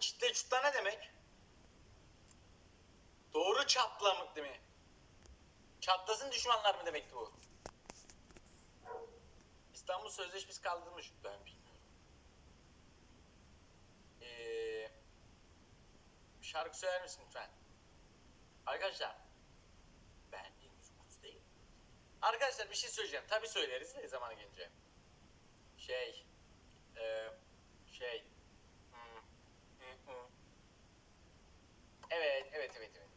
çitle çutla ne demek? Doğru çatlamak değil mi? Çatlasın düşmanlar mı demekti bu? İstanbul Sözleşmesi kaldırmış. Ben bilmiyorum. Ee, şarkı söyler misin lütfen? Arkadaşlar ben kurusu değilim. Arkadaşlar bir şey söyleyeceğim. Tabii söyleriz de zamanı gelince. Şey e, şey hmm, hı, hı. Evet, evet, evet, evet.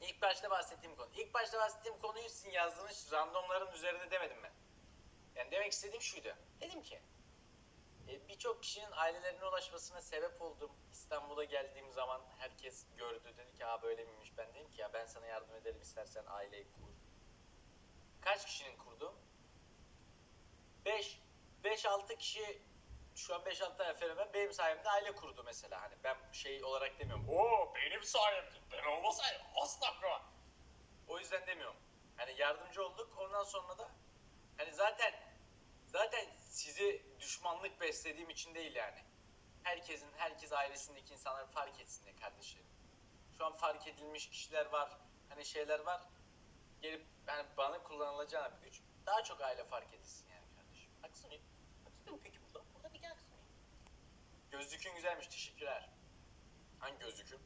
İlk başta bahsettiğim konu. İlk başta bahsettiğim konuyu sizin yazdığınız randomların üzerinde demedim ben. Yani demek istediğim şuydu. Dedim ki e, birçok kişinin ailelerine ulaşmasına sebep oldum. İstanbul'a geldiğim zaman herkes gördü dedi ki ha böyle miymiş. Ben dedim ki ya ben sana yardım ederim istersen aileyi kur. Kaç kişinin kurdum? 5 5-6 kişi şu an 5-6 tane fenomen benim sayemde aile kurdu mesela. Hani ben şey olarak demiyorum. Oo benim sayemde ben olmasaydım asla kuramam. O yüzden demiyorum. Hani yardımcı olduk ondan sonra da hani zaten zaten sizi düşmanlık beslediğim için değil yani. Herkesin herkes ailesindeki insanları fark etsin diye kardeşlerim. Şu an fark edilmiş kişiler var. Hani şeyler var. Gelip yani bana kullanılacağına bir güç. Daha çok aile fark edilsin yani kardeşim. Haksın mıyım? Peki burada? Burada bir mıyım? Gözlükün güzelmiş teşekkürler. Hangi gözlüküm?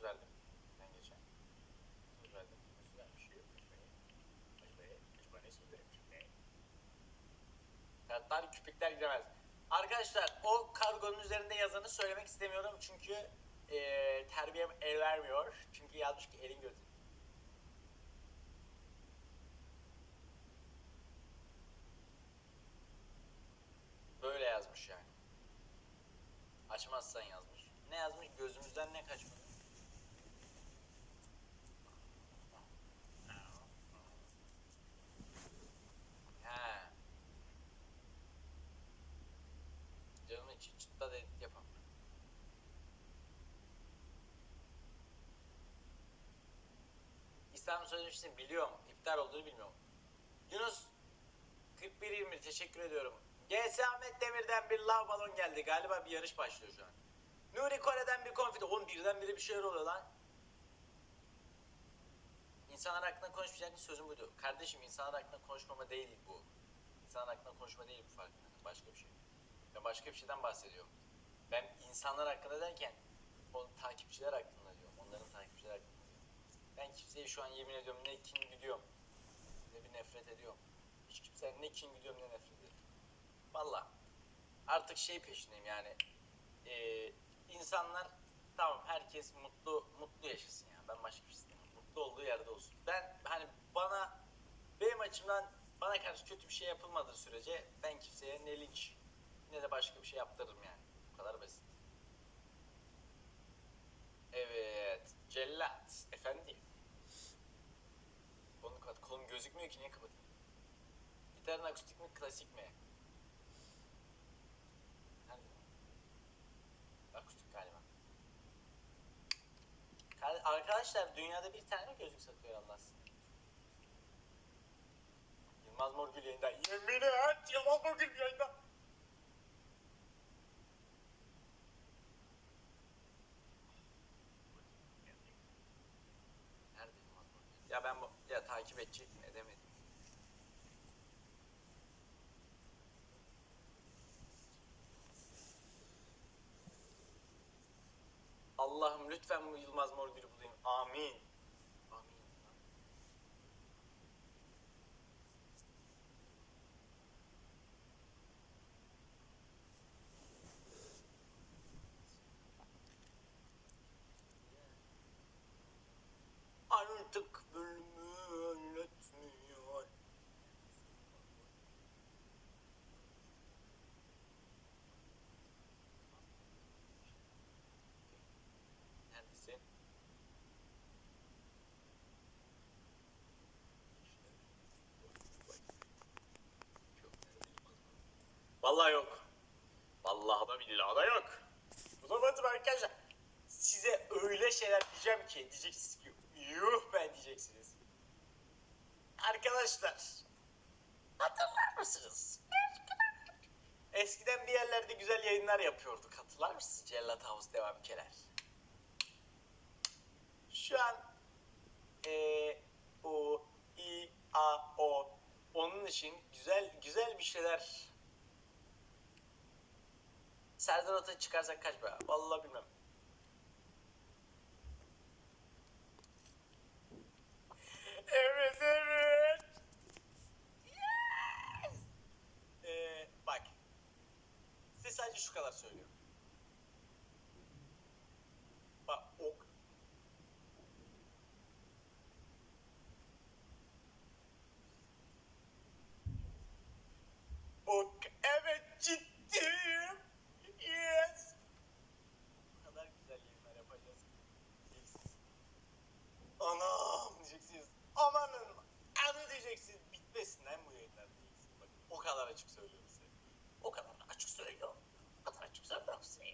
Söz? Ben geçen. Söz verdim. Söz vermiş. Kağıtlar küpükler giremez. Arkadaşlar o kargonun üzerinde yazanı söylemek istemiyorum çünkü eee terbiyem el vermiyor. Çünkü yazmış ki elin gözü. Böyle yazmış yani. Açmazsan yazmış. Ne yazmış? Gözümüzden ne kaçmadı? İslam Sözleşmesi'ni biliyorum. İptal olduğunu bilmiyorum. Yunus 41-21 teşekkür ediyorum. GS Ahmet Demir'den bir lav balon geldi. Galiba bir yarış başlıyor şu an. Nuri Kore'den bir konfide. Oğlum birdenbire bir şeyler oluyor lan. İnsanlar hakkında konuşmayacak sözüm buydu. Kardeşim insanlar hakkında konuşmama değil bu. İnsanlar hakkında konuşma değil bu farkında. Başka bir şey. Ben başka bir şeyden bahsediyorum. Ben insanlar hakkında derken o takipçiler hakkında diyorum. Onların takipçiler hakkında. Ben kimseye şu an yemin ediyorum ne kin gidiyorum ne bir nefret ediyorum. Hiç kimseye ne kin gidiyorum ne nefret ediyorum. Valla artık şey peşindeyim yani. Ee, insanlar tamam herkes mutlu mutlu yaşasın ya. Ben başka bir şey istemiyorum. Mutlu olduğu yerde olsun. Ben hani bana benim açımdan bana karşı kötü bir şey yapılmadığı sürece ben kimseye ne linç ne de başka bir şey yaptırırım yani. Bu kadar basit. Gözükmüyor ki niye kapatayım? Gitarın akustik mi klasik mi? Nerede? Akustik galiba. Arkadaşlar dünyada bir tane mi gözlük satıyor Allah? Yılmaz Morgül yayında. Yemin et Yılmaz Morgül yayında. Nerede Yılmaz Morgül? Ben ya takip edecektim edemedim. Allah'ım lütfen bu Yılmaz Morgül'ü bulayım. Amin. Amin. Artık Vallahi yok. Vallahi da billahi da yok. Bulamadım arkadaşlar. size öyle şeyler diyeceğim ki diyeceksiniz ki yuh ben diyeceksiniz. Arkadaşlar hatırlar mısınız? Eskiden bir yerlerde güzel yayınlar yapıyorduk. Hatırlar mısınız? Cellat House devam keler. Şu an e, U, I, A, O onun için güzel güzel bir şeyler Serdar Ata çıkarsak kaç be? Vallahi bilmem. Evet evet. Yes. Ee, bak. Size sadece şu kadar söylüyorum. Bak ok. Ok. Evet ciddiyim. Yes. Bu kadar güzel yayınlar yapacağız. Diyeceksiniz. Anam diyeceksiniz. Amanın anı diyeceksiniz. Bitmesin lan bu yayınlar. Bak o kadar açık söylüyorum size. O kadar açık söylüyorum. O kadar açık söylüyorum size.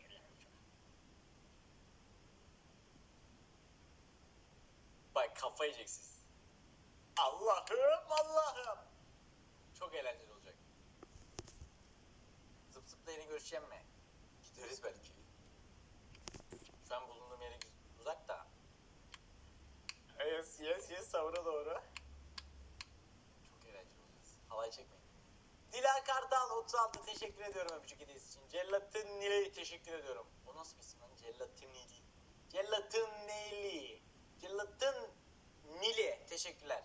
Bak kafa yiyeceksiniz. Allah'ım Allah'ım. Çok eğlenceli olacak. Zıp zıpla yine görüşeceğim mi? Gideriz belki. Şu an bulunduğum yere uzak da. Yes yes yes savura doğru. Çok eğlenceli olacağız. Halay çekmeyin. Dila Kartal 36 teşekkür ediyorum öpücük hediyesi için. Cellatın Nil'i teşekkür ediyorum. O nasıl bir isim lan? Cellatın Nili. Cellatın Nili. Cellatın Nili. Teşekkürler.